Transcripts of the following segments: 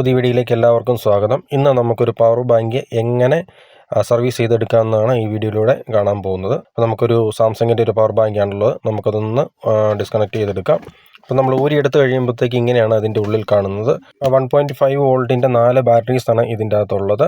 പുതിയ വീഡിയോയിലേക്ക് എല്ലാവർക്കും സ്വാഗതം. ഇന്ന് നമുക്കൊരു പവർ ബാങ്ക് എങ്ങനെ സർവീസ് ചെയ്തെടുക്കാമെന്നാണ് ഈ വീഡിയോയിലൂടെ കാണാൻ പോകുന്നത്. അപ്പോൾ നമുക്കൊരു സാംസങ്ങിന്റെ ഒരു പവർ ബാങ്ക് ആണുള്ളത്. നമുക്കതൊന്ന് ഡിസ്കണക്ട് ചെയ്തെടുക്കാം. അപ്പോൾ നമ്മൾ ഊരിയെടുത്ത് കഴിയുമ്പോഴത്തേക്ക് ഇങ്ങനെയാണ് അതിന്റെ ഉള്ളിൽ കാണുന്നത്. വൺ പോയിന്റ് ഫൈവ് വോൾട്ടിന്റെ നാല് ബാറ്ററീസാണ് ഇതിന്റെ അകത്തുള്ളത്.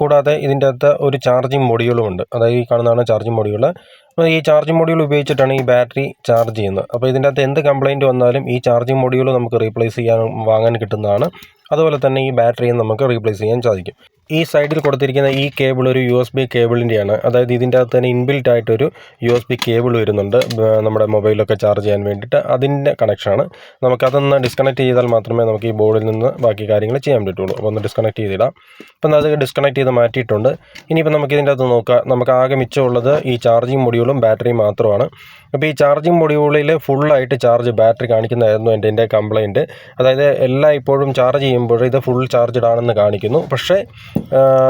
കൂടാതെ ഇതിന്റെ അകത്ത് ഒരു ചാർജിങ് മൊഡ്യൂളും ഉണ്ട്. അതായത് ഈ കാണുന്നതാണ് ചാർജിങ് മൊഡ്യൂൾ അപ്പോൾ ഈ ചാർജിങ് മൊഡ്യൂൾ ഉപയോഗിച്ചിട്ടാണ് ഈ ബാറ്ററി ചാർജ് ചെയ്യുന്നത്. അപ്പോൾ ഇതിന്റെ അകത്ത് എന്ത് കംപ്ലയിന്റ് വന്നാലും ഈ ചാർജിങ് മൊഡ്യൂൾ നമുക്ക് റീപ്ലേസ് ചെയ്യാൻ വാങ്ങാൻ കിട്ടുന്നതാണ്. അതുപോലെ തന്നെ ഈ ബാറ്ററിയും നമുക്ക് റീപ്ലേസ് ചെയ്യാൻ സാധിക്കും. ഈ സൈഡിൽ കൊടുത്തിരിക്കുന്ന ഈ കേബിൾ ഒരു യു എസ് ബി കേബിളിന്റെയാണ്. അതായത് ഇതിന്റെ അകത്ത് തന്നെ ഇൻബിൽറ്റ് ആയിട്ടൊരു യു എസ് ബി കേബിൾ വരുന്നുണ്ട്. നമ്മുടെ മൊബൈലൊക്കെ ചാർജ് ചെയ്യാൻ വേണ്ടിയിട്ട് അതിന്റെ കണക്ഷനാണ്. നമുക്കതൊന്ന് ഡിസ്കണക്ട് ചെയ്താൽ മാത്രമേ നമുക്ക് ഈ ബോർഡിൽ നിന്ന് ബാക്കി കാര്യങ്ങൾ ചെയ്യാൻ പറ്റുള്ളൂ. അപ്പോൾ ഒന്ന് ഡിസ്കണക്ട് ചെയ്തിടാം. അപ്പം അത് ഡിസ്കണക്ട് ചെയ്ത് മാറ്റിയിട്ടുണ്ട്. ഇനിയിപ്പോൾ നമുക്ക് ഇതിന്റെ അകത്ത് നോക്കാം. നമുക്ക് ആകെ മിച്ചമുള്ളത് ഈ ചാർജിങ് മൊഡ്യൂളും ബാറ്ററിയും മാത്രമാണ്. അപ്പോൾ ഈ ചാർജിങ് മൊഡ്യൂളിൽ ഫുള്ളായിട്ട് ചാർജ് ബാറ്ററി കാണിക്കുന്നതായിരുന്നു എന്റെ എന്റെ കംപ്ലയിന്റ് അതായത് എല്ലാ ഇപ്പോഴും ചാർജ് ചെയ്യുമ്പോൾ ഇത് ഫുൾ ചാർജ്ഡ് ആണെന്ന് കാണിക്കുന്നു. പക്ഷേ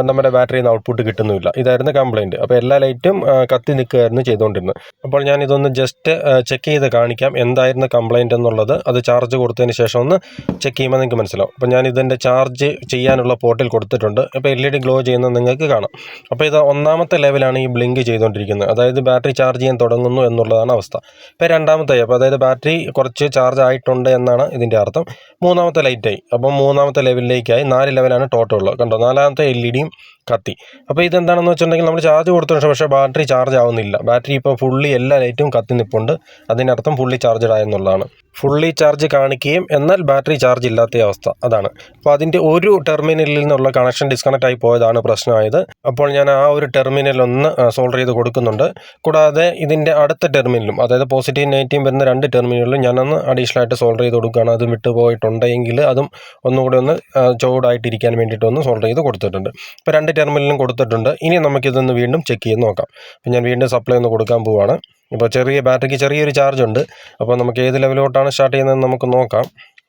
നമ്മുടെ ബാറ്ററിയിൽ നിന്ന് ഔട്ട്പുട്ട് കിട്ടുന്നില്ല ഇതായിരുന്നു കംപ്ലയിന്റ് അപ്പോൾ എല്ലാ ലൈറ്റും കത്തി നിൽക്കുകയായിരുന്നു ചെയ്തുകൊണ്ടിരുന്നത്. അപ്പോൾ ഞാനിതൊന്ന് ജസ്റ്റ് ചെക്ക് ചെയ്ത് കാണിക്കാം എന്തായിരുന്നു കംപ്ലയിന്റ് എന്നുള്ളത്. അത് ചാർജ് കൊടുത്തതിന് ശേഷം ഒന്ന് ചെക്ക് ചെയ്യുമ്പോൾ നിങ്ങൾക്ക് മനസ്സിലാവും. അപ്പോൾ ഞാൻ ഇതിന്റെ ചാർജ് ചെയ്യാനുള്ള പോർട്ടിൽ കൊടുത്തിട്ടുണ്ട്. അപ്പോൾ എൽ ഇ ഡി ഗ്ലോ ചെയ്യുന്നത് നിങ്ങൾക്ക് കാണാം. അപ്പോൾ ഇത് ഒന്നാമത്തെ ലെവലാണ് ഈ ബ്ലിങ്ക് ചെയ്തുകൊണ്ടിരിക്കുന്നത്. അതായത് ബാറ്ററി ചാർജ് ചെയ്യാൻ തുടങ്ങുന്നു എന്നുള്ളതാണ് അവസ്ഥ. ഇപ്പോൾ രണ്ടാമത്തെ അപ്പോൾ അതായത് ബാറ്ററി കുറച്ച് ചാർജ് ആയിട്ടുണ്ട് എന്നാണ് ഇതിന്റെ അർത്ഥം. മൂന്നാമത്തെ ലൈറ്റായി അപ്പോൾ മൂന്നാമത്തെ ലെവലിലേക്കായി നാല് ലെവലാണ് ടോട്ടൽ ഉള്ളത്. കണ്ടോ? നാലാമത്തെ എൽ ഇ ഡിയും കത്തി. അപ്പോൾ ഇതെന്താണെന്ന് വെച്ചിട്ടുണ്ടെങ്കിൽ നമ്മൾ ചാർജ് കൊടുത്തിട്ടുണ്ട് പക്ഷേ ബാറ്ററി ചാർജ് ആവുന്നില്ല. ബാറ്ററി ഇപ്പോൾ ഫുള്ളി എല്ലാ ലൈറ്റും കത്തി നിൽപ്പുണ്ട് അതിനർത്ഥം ഫുള്ളി ചാർജഡ് ആയെന്നുള്ളതാണ്. ഫുള്ളി ചാർജ് കാണിക്കുകയും എന്നാൽ ബാറ്ററി ചാർജ് ഇല്ലാത്ത അവസ്ഥ. അതാണ്. അപ്പോൾ അതിന്റെ ഒരു ടെർമിനലിൽ നിന്നുള്ള കണക്ഷൻ ഡിസ്കണക്ട് ആയി പോയതാണ് പ്രശ്നമായത്. അപ്പോൾ ഞാൻ ആ ഒരു ടെർമിനൽ ഒന്ന് സോൾവ് ചെയ്ത് കൊടുക്കുന്നുണ്ട്. കൂടാതെ ഇതിന്റെ അടുത്ത ടെർമിനലും അതായത് പോസിറ്റീവ് നെഗറ്റീവ് വരുന്ന രണ്ട് ടെർമിനലിലും ഞാനൊന്ന് അഡീഷണൽ ആയിട്ട് സോൾവ് ചെയ്ത് കൊടുക്കുകയാണ്. അത് വിട്ടുപോയിട്ടുണ്ടെങ്കിൽ അതും ഒന്നുകൂടി ഒന്ന് ചോടായിട്ടിരിക്കാൻ വേണ്ടിയിട്ട് ഒന്ന് സോൾവ് ചെയ്ത് കൊടുത്തിട്ടുണ്ട്. അപ്പോൾ രണ്ട് ടെർമിനലും കൊടുത്തിട്ടുണ്ട്. ഇനി നമുക്കിതൊന്ന് വീണ്ടും ചെക്ക് ചെയ്ത് നോക്കാം. അപ്പോൾ ഞാൻ വീണ്ടും സപ്ലൈ ഒന്ന് കൊടുക്കാൻ പോവാണ്. ഇപ്പോൾ ചെറിയ ബാറ്ററിക്ക് ചെറിയൊരു ചാർജ് ഉണ്ട്. അപ്പോൾ നമുക്ക് ഏത് ലെവലോട്ടാണ് സ്റ്റാർട്ട് ചെയ്യുന്നത് നമുക്ക് നോക്കാം.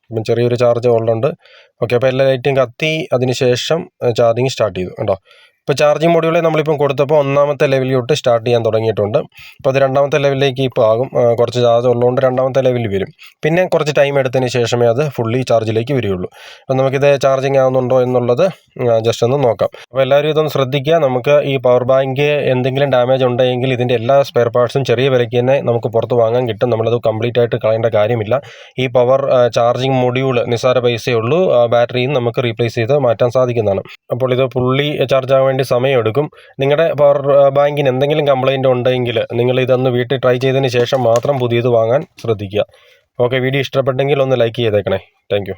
ഇപ്പം ചെറിയൊരു ചാർജ് ഉള്ളുണ്ട് ഓക്കെ അപ്പോൾ എല്ലാ ലൈറ്റും കത്തി അതിന് ശേഷം ചാർജിങ് സ്റ്റാർട്ട് ചെയ്തു. കേട്ടോ ഇപ്പോൾ ചാർജിങ് മൊഡ്യൂളെ നമ്മളിപ്പം കൊടുത്തപ്പോൾ ഒന്നാമത്തെ ലെവലിൽ ലെവലിലോട്ട് സ്റ്റാർട്ട് ചെയ്യാൻ തുടങ്ങിയിട്ടുണ്ട്. അപ്പോൾ അത് രണ്ടാമത്തെ ലെവലിലേക്ക് ഇപ്പോൾ ആകും. കുറച്ച് ചാർജ് ഉള്ളതുകൊണ്ട് രണ്ടാമത്തെ ലെവലിൽ വരും. പിന്നെ കുറച്ച് ടൈം എടുത്തതിന് ശേഷമേ അത് ഫുള്ളി ചാർജിലേക്ക് വരികയുള്ളൂ. അപ്പോൾ നമുക്കിത് ചാർജിങ് ആവുന്നുണ്ടോ എന്നുള്ളത് ജസ്റ്റ് ഒന്ന് നോക്കാം. അപ്പോൾ എല്ലാവരും ഇതൊന്ന് ശ്രദ്ധിക്കുക. നമുക്ക് ഈ പവർ ബാങ്ക് എന്തെങ്കിലും ഡാമേജ് ഉണ്ടെങ്കിൽ ഇതിന്റെ എല്ലാ സ്പെയർ പാർട്സും ചെറിയ വിലയ്ക്ക് തന്നെ നമുക്ക് പുറത്ത് വാങ്ങാൻ കിട്ടും. നമ്മളത് കംപ്ലീറ്റ് ആയിട്ട് കളയേണ്ട കാര്യമില്ല. ഈ പവർ ചാർജിങ് മൊഡ്യൂൾ നിസ്സാര പൈസയേ ഉള്ളൂ. ബാറ്ററിയും നമുക്ക് റീപ്ലേസ് ചെയ്ത് മാറ്റാൻ സാധിക്കുന്നതാണ്. അപ്പോൾ ഇത് പുള്ളി ചാർജ് ആകാൻ വേണ്ടി സമയമെടുക്കും. നിങ്ങളുടെ പവർ ബാങ്കിന് എന്തെങ്കിലും കംപ്ലൈന്റ് ഉണ്ടെങ്കിൽ നിങ്ങൾ ഇതൊന്ന് വീട്ടിൽ ട്രൈ ചെയ്തതിന് ശേഷം മാത്രം പുതിയത് വാങ്ങാൻ ശ്രദ്ധിക്കുക. ഓക്കെ വീഡിയോ ഇഷ്ടപ്പെട്ടെങ്കിൽ ഒന്ന് ലൈക്ക് ചെയ്തേക്കണേ. താങ്ക്